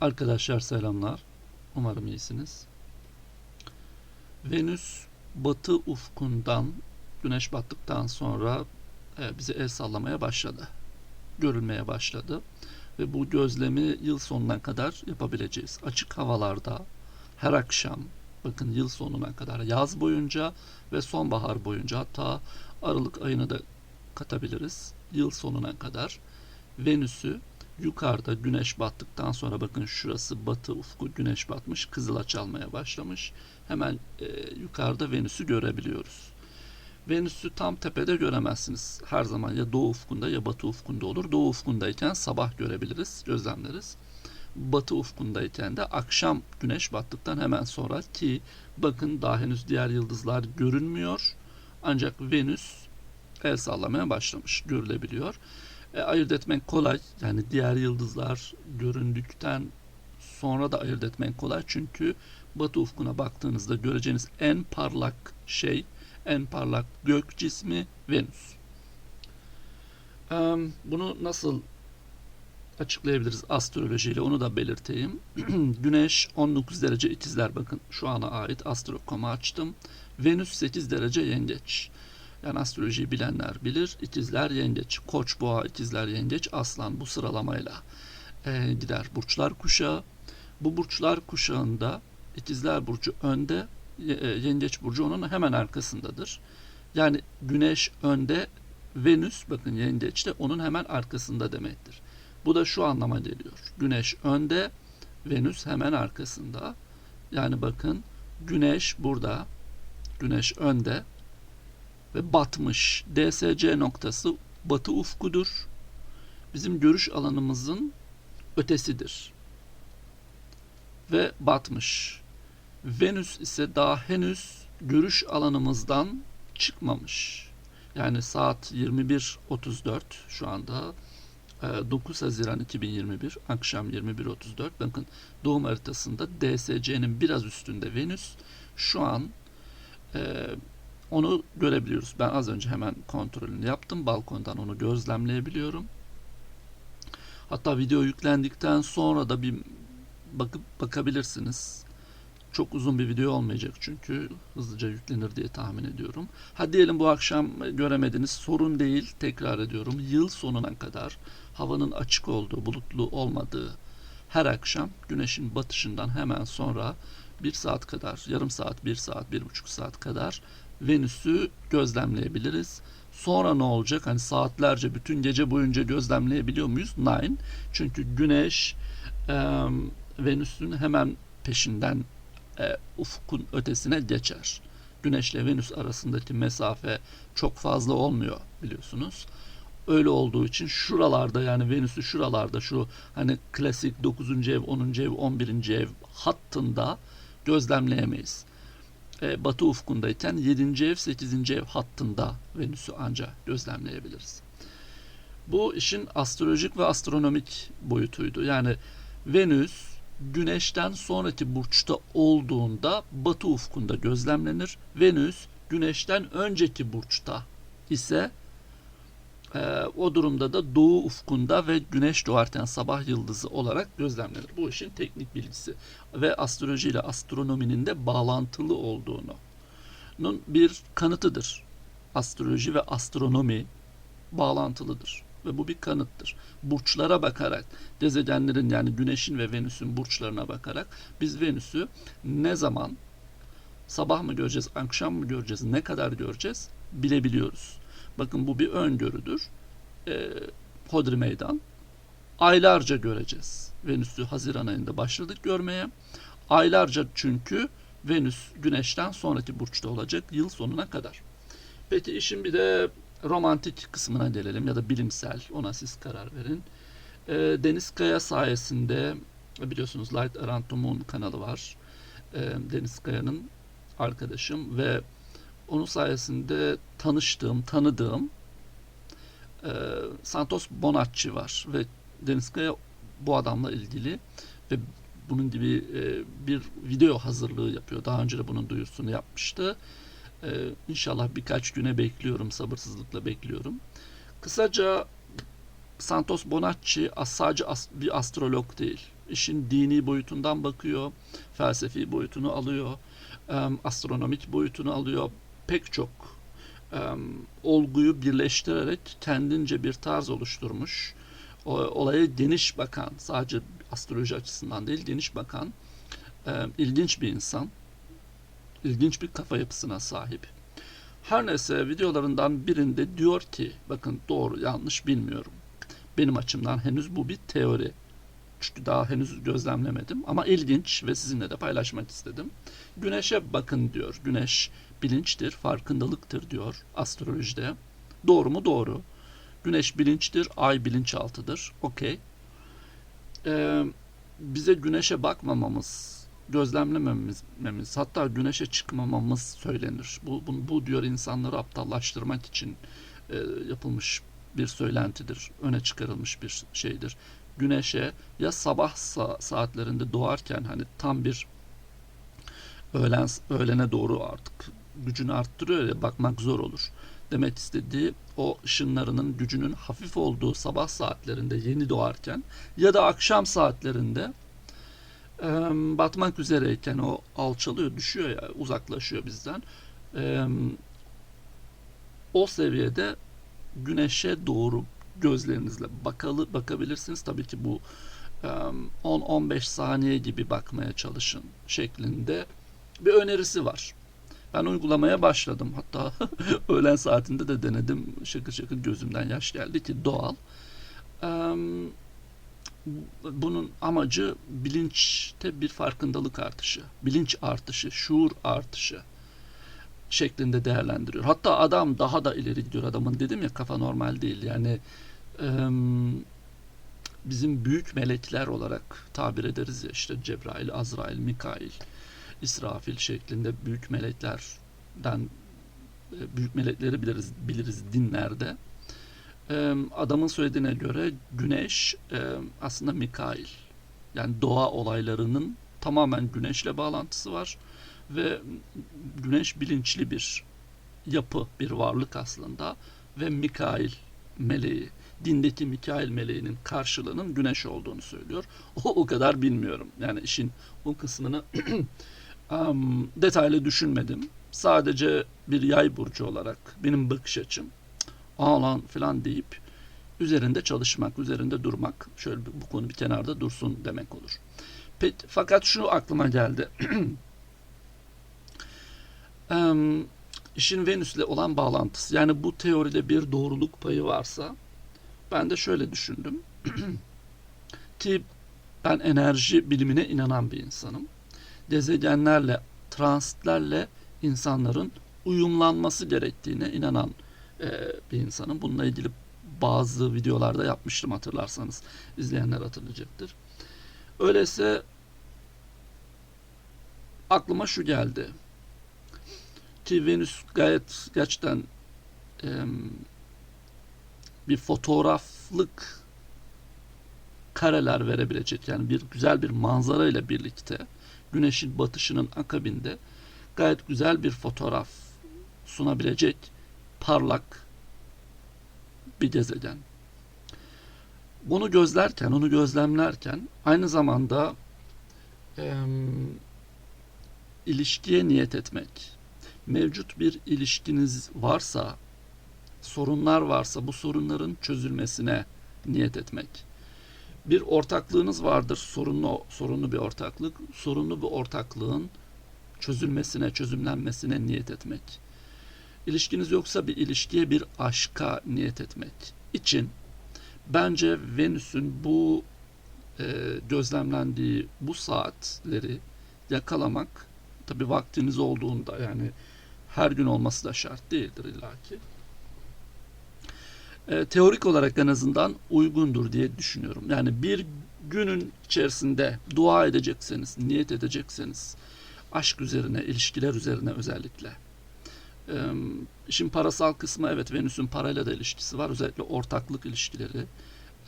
Arkadaşlar selamlar. Umarım iyisiniz. Venüs batı ufkundan güneş battıktan sonra e, bize el sallamaya başladı. Görülmeye başladı. Ve bu gözlemi yıl sonuna kadar yapabileceğiz. Açık havalarda her akşam bakın yıl sonuna kadar yaz boyunca ve sonbahar boyunca hatta Aralık ayını da katabiliriz. Yıl sonuna kadar Venüs'ü yukarıda güneş battıktan sonra bakın şurası batı ufku güneş batmış kızıla çalmaya başlamış. Hemen e, yukarıda Venüs'ü görebiliyoruz. Venüs'ü tam tepede göremezsiniz. Her zaman ya doğu ufkunda ya batı ufkunda olur. Doğu ufkundayken sabah görebiliriz, gözlemleriz. Batı ufkundayken de akşam güneş battıktan hemen sonra ki bakın daha henüz diğer yıldızlar görünmüyor. Ancak Venüs el sallamaya başlamış, görülebiliyor. E, ayırt etmek kolay. Yani diğer yıldızlar göründükten sonra da ayırt etmek kolay. Çünkü batı ufkuna baktığınızda göreceğiniz en parlak şey, en parlak gök cismi Venüs. E, bunu nasıl açıklayabiliriz astrolojiyle onu da belirteyim. Güneş 19 derece ikizler bakın şu ana ait astrokomu açtım. Venüs 8 derece yengeç. Yani astrolojiyi bilenler bilir. İkizler yengeç, koç boğa, ikizler yengeç, aslan bu sıralamayla e, gider burçlar kuşağı. Bu burçlar kuşağında ikizler burcu önde, e, yengeç burcu onun hemen arkasındadır. Yani güneş önde, Venüs bakın yengeç de onun hemen arkasında demektir. Bu da şu anlama geliyor. Güneş önde, Venüs hemen arkasında. Yani bakın güneş burada, güneş önde, ve batmış. DSC noktası batı ufkudur. Bizim görüş alanımızın ötesidir. Ve batmış. Venüs ise daha henüz görüş alanımızdan çıkmamış. Yani saat 21.34 şu anda 9 Haziran 2021 akşam 21.34 bakın doğum haritasında DSC'nin biraz üstünde Venüs şu an e, onu görebiliyoruz. Ben az önce hemen kontrolünü yaptım. Balkondan onu gözlemleyebiliyorum. Hatta video yüklendikten sonra da bir bakıp bakabilirsiniz. Çok uzun bir video olmayacak çünkü hızlıca yüklenir diye tahmin ediyorum. Ha diyelim bu akşam göremediniz sorun değil tekrar ediyorum. Yıl sonuna kadar havanın açık olduğu bulutlu olmadığı her akşam güneşin batışından hemen sonra bir saat kadar yarım saat bir saat bir buçuk saat kadar Venüs'ü gözlemleyebiliriz. Sonra ne olacak? Hani saatlerce bütün gece boyunca gözlemleyebiliyor muyuz? Nine. Çünkü Güneş e, Venüs'ün hemen peşinden e, ufkun ötesine geçer. Güneş ile Venüs arasındaki mesafe çok fazla olmuyor biliyorsunuz. Öyle olduğu için şuralarda yani Venüs'ü şuralarda şu hani klasik 9. ev, 10. ev, 11. ev hattında gözlemleyemeyiz e, batı ufkundayken 7. ev 8. ev hattında Venüs'ü ancak gözlemleyebiliriz. Bu işin astrolojik ve astronomik boyutuydu. Yani Venüs Güneş'ten sonraki burçta olduğunda batı ufkunda gözlemlenir. Venüs Güneş'ten önceki burçta ise e, o durumda da doğu ufkunda ve güneş doğarken sabah yıldızı olarak gözlemlenir. Bu işin teknik bilgisi ve astroloji ile astronominin de bağlantılı olduğunu bir kanıtıdır. Astroloji ve astronomi bağlantılıdır ve bu bir kanıttır. Burçlara bakarak, gezegenlerin yani Güneş'in ve Venüs'ün burçlarına bakarak biz Venüs'ü ne zaman sabah mı göreceğiz, akşam mı göreceğiz, ne kadar göreceğiz bilebiliyoruz. Bakın bu bir öngörüdür. E, Hodri Meydan. Aylarca göreceğiz. Venüs'ü Haziran ayında başladık görmeye. Aylarca çünkü Venüs Güneş'ten sonraki burçta olacak yıl sonuna kadar. Peki işin bir de romantik kısmına gelelim ya da bilimsel ona siz karar verin. E, Deniz Kaya sayesinde biliyorsunuz Light Around the Moon kanalı var. E, Deniz Kaya'nın arkadaşım ve onun sayesinde tanıştığım, tanıdığım e, Santos Bonacci var ve Deniz Kaya bu adamla ilgili ve bunun gibi e, bir video hazırlığı yapıyor. Daha önce de bunun duyurusunu yapmıştı. E, inşallah birkaç güne bekliyorum, sabırsızlıkla bekliyorum. Kısaca Santos Bonacci sadece bir astrolog değil. işin dini boyutundan bakıyor, felsefi boyutunu alıyor, astronomik boyutunu alıyor. Pek çok em, olguyu birleştirerek kendince bir tarz oluşturmuş. O, olaya geniş bakan, sadece astroloji açısından değil, geniş bakan em, ilginç bir insan. İlginç bir kafa yapısına sahip. Her neyse videolarından birinde diyor ki, bakın doğru yanlış bilmiyorum. Benim açımdan henüz bu bir teori. Çünkü daha henüz gözlemlemedim ama ilginç ve sizinle de paylaşmak istedim. Güneşe bakın diyor. Güneş bilinçtir, farkındalıktır diyor astrolojide. Doğru mu? Doğru. Güneş bilinçtir, ay bilinçaltıdır. Okey. Ee, bize güneşe bakmamamız, gözlemlemememiz, hatta güneşe çıkmamamız söylenir. Bu, bu, bu diyor insanları aptallaştırmak için e, yapılmış bir söylentidir, öne çıkarılmış bir şeydir. Güneşe ya sabah sa- saatlerinde doğarken hani tam bir öğlen öğlene doğru artık gücünü arttırıyor ya bakmak zor olur. Demek istediği o ışınlarının gücünün hafif olduğu sabah saatlerinde yeni doğarken ya da akşam saatlerinde e, batmak üzereyken o alçalıyor, düşüyor ya, uzaklaşıyor bizden. E, o seviyede güneşe doğru gözlerinizle bakalı bakabilirsiniz. Tabii ki bu e, 10-15 saniye gibi bakmaya çalışın şeklinde bir önerisi var. Ben uygulamaya başladım. Hatta öğlen saatinde de denedim. Şakır şakır gözümden yaş geldi ki doğal. Bunun amacı bilinçte bir farkındalık artışı, bilinç artışı, şuur artışı şeklinde değerlendiriyor. Hatta adam daha da ileri gidiyor. Adamın dedim ya kafa normal değil. Yani bizim büyük melekler olarak tabir ederiz ya işte Cebrail, Azrail, Mikail, İsrafil şeklinde büyük meleklerden e, büyük melekleri biliriz biliriz dinlerde. E, adamın söylediğine göre güneş e, aslında Mikail. Yani doğa olaylarının tamamen güneşle bağlantısı var ve güneş bilinçli bir yapı, bir varlık aslında ve Mikail meleği, dindeki Mikail meleğinin karşılığının güneş olduğunu söylüyor. O o kadar bilmiyorum. Yani işin o kısmını um, detaylı düşünmedim. Sadece bir yay burcu olarak benim bakış açım aa lan falan deyip üzerinde çalışmak, üzerinde durmak, şöyle bu konu bir kenarda dursun demek olur. Peki, fakat şu aklıma geldi. um, işin Venüs'le olan bağlantısı. Yani bu teoride bir doğruluk payı varsa ben de şöyle düşündüm. Ki ben enerji bilimine inanan bir insanım. Gezegenlerle, transitlerle insanların uyumlanması gerektiğine inanan e, bir insanım. Bununla ilgili bazı videolarda yapmıştım hatırlarsanız. izleyenler hatırlayacaktır. Öyleyse aklıma şu geldi. Ki Venüs gayet gerçekten e, bir fotoğraflık kareler verebilecek yani bir güzel bir manzara ile birlikte güneşin batışının akabinde gayet güzel bir fotoğraf sunabilecek parlak bir gezegen. Bunu gözlerken, onu gözlemlerken aynı zamanda e, ilişkiye niyet etmek, mevcut bir ilişkiniz varsa, sorunlar varsa bu sorunların çözülmesine niyet etmek. Bir ortaklığınız vardır, sorunlu sorunlu bir ortaklık. Sorunlu bir ortaklığın çözülmesine, çözümlenmesine niyet etmek. İlişkiniz yoksa bir ilişkiye, bir aşka niyet etmek için bence Venüs'ün bu e, gözlemlendiği bu saatleri yakalamak tabi vaktiniz olduğunda yani her gün olması da şart değildir illaki. E, teorik olarak en azından uygundur diye düşünüyorum. Yani bir günün içerisinde dua edecekseniz, niyet edecekseniz aşk üzerine, ilişkiler üzerine özellikle. E, işin parasal kısmı evet Venüs'ün parayla da ilişkisi var. Özellikle ortaklık ilişkileri,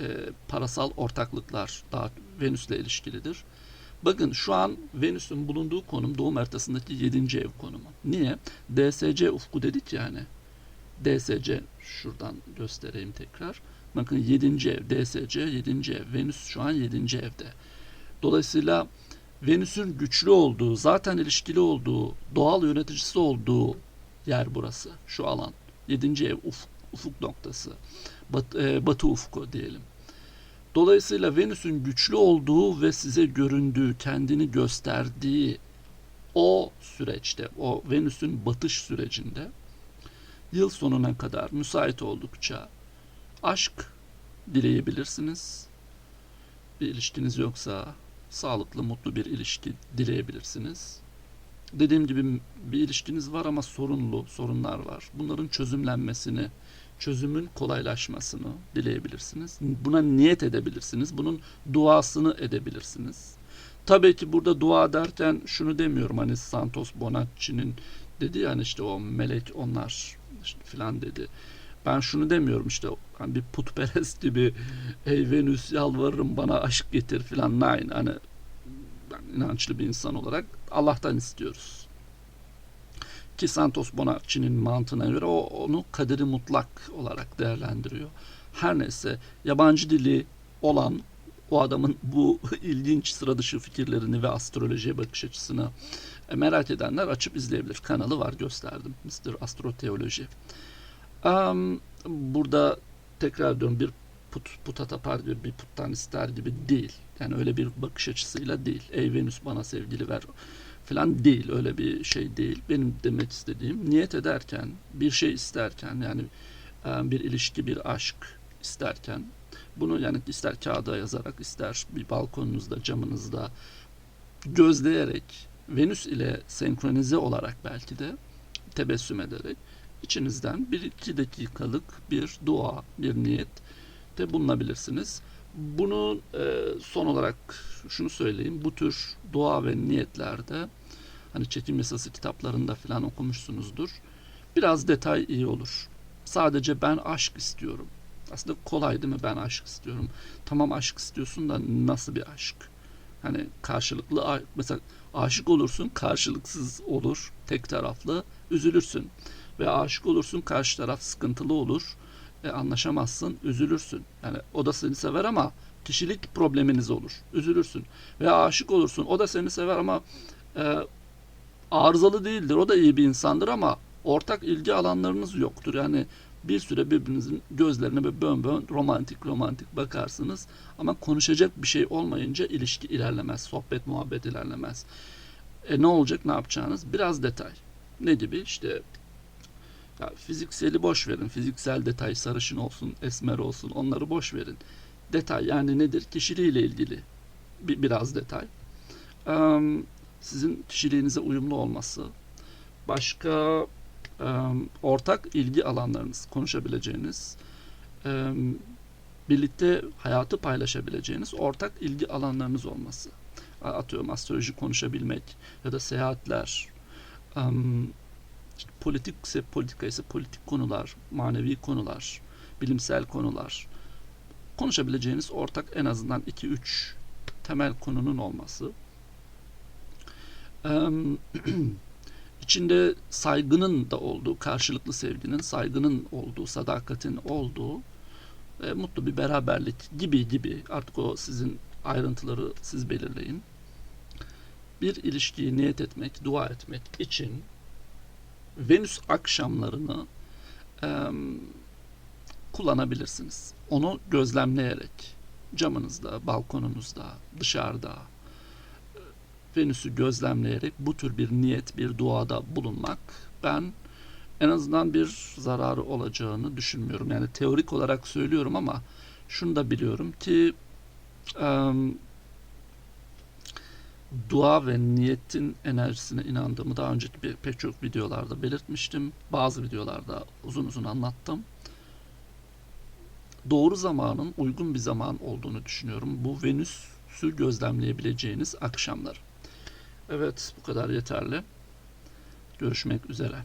e, parasal ortaklıklar daha Venüs'le ilişkilidir. Bakın şu an Venüs'ün bulunduğu konum doğum haritasındaki 7. ev konumu. Niye? DSC ufku dedik yani. DSC şuradan göstereyim tekrar. Bakın 7. ev DSC 7. ev Venüs şu an 7. evde. Dolayısıyla Venüs'ün güçlü olduğu, zaten ilişkili olduğu, doğal yöneticisi olduğu yer burası, şu alan. 7. ev ufuk, ufuk noktası. Bat, e, batı ufku diyelim. Dolayısıyla Venüs'ün güçlü olduğu ve size göründüğü, kendini gösterdiği o süreçte, o Venüs'ün batış sürecinde yıl sonuna kadar müsait oldukça aşk dileyebilirsiniz. Bir ilişkiniz yoksa sağlıklı, mutlu bir ilişki dileyebilirsiniz. Dediğim gibi bir ilişkiniz var ama sorunlu, sorunlar var. Bunların çözümlenmesini, çözümün kolaylaşmasını dileyebilirsiniz. Buna niyet edebilirsiniz. Bunun duasını edebilirsiniz. Tabii ki burada dua derken şunu demiyorum hani Santos Bonacci'nin dedi yani işte o melek onlar filan dedi. Ben şunu demiyorum işte hani bir putperest gibi ey Venüs yalvarırım bana aşk getir filan. Nein hani ben inançlı bir insan olarak Allah'tan istiyoruz. Ki Santos Bonacci'nin mantığına göre o onu kaderi mutlak olarak değerlendiriyor. Her neyse yabancı dili olan o adamın bu ilginç sıra dışı fikirlerini ve astrolojiye bakış açısını e, merak edenler açıp izleyebilir. Kanalı var gösterdim. Mr. Astroteoloji. Um, burada tekrar diyorum bir put, puta tapar gibi bir puttan ister gibi değil. Yani öyle bir bakış açısıyla değil. Ey Venüs bana sevgili ver falan değil. Öyle bir şey değil. Benim demek istediğim niyet ederken, bir şey isterken yani bir ilişki, bir aşk isterken bunu yani ister kağıda yazarak ister bir balkonunuzda, camınızda gözleyerek Venüs ile senkronize olarak belki de tebessüm ederek içinizden bir iki dakikalık bir dua, bir niyet de bulunabilirsiniz. Bunu e, son olarak şunu söyleyeyim. Bu tür dua ve niyetlerde hani çekim yasası kitaplarında falan okumuşsunuzdur. Biraz detay iyi olur. Sadece ben aşk istiyorum. Aslında kolay değil mi? Ben aşk istiyorum. Tamam aşk istiyorsun da nasıl bir aşk? Hani karşılıklı mesela aşık olursun karşılıksız olur tek taraflı üzülürsün. Ve aşık olursun karşı taraf sıkıntılı olur e, anlaşamazsın üzülürsün. Yani o da seni sever ama kişilik probleminiz olur üzülürsün. Veya aşık olursun o da seni sever ama e, arızalı değildir. O da iyi bir insandır ama ortak ilgi alanlarınız yoktur. Yani bir süre birbirinizin gözlerine böyle bön bön romantik romantik bakarsınız ama konuşacak bir şey olmayınca ilişki ilerlemez, sohbet muhabbet ilerlemez. E ne olacak, ne yapacağınız? Biraz detay. Ne gibi? İşte ya fizikseli boş verin. Fiziksel detay sarışın olsun, esmer olsun onları boş verin. Detay yani nedir? Kişiliğiyle ilgili bir, biraz detay. Um, sizin kişiliğinize uyumlu olması. Başka ortak ilgi alanlarınız, konuşabileceğiniz, birlikte hayatı paylaşabileceğiniz ortak ilgi alanlarınız olması. Atıyorum astroloji konuşabilmek ya da seyahatler, politik ise politika ise politik konular, manevi konular, bilimsel konular. Konuşabileceğiniz ortak en azından 2-3 temel konunun olması. içinde saygının da olduğu, karşılıklı sevginin, saygının olduğu, sadakatin olduğu e, mutlu bir beraberlik gibi gibi artık o sizin ayrıntıları siz belirleyin. Bir ilişkiyi niyet etmek, dua etmek için Venüs akşamlarını e, kullanabilirsiniz. Onu gözlemleyerek camınızda, balkonunuzda, dışarıda, Venüs'ü gözlemleyerek bu tür bir niyet, bir duada bulunmak ben en azından bir zararı olacağını düşünmüyorum. Yani teorik olarak söylüyorum ama şunu da biliyorum ki e, dua ve niyetin enerjisine inandığımı daha önceki bir, pek çok videolarda belirtmiştim. Bazı videolarda uzun uzun anlattım. Doğru zamanın uygun bir zaman olduğunu düşünüyorum. Bu Venüs'ü gözlemleyebileceğiniz akşamlar. Evet bu kadar yeterli. Görüşmek üzere.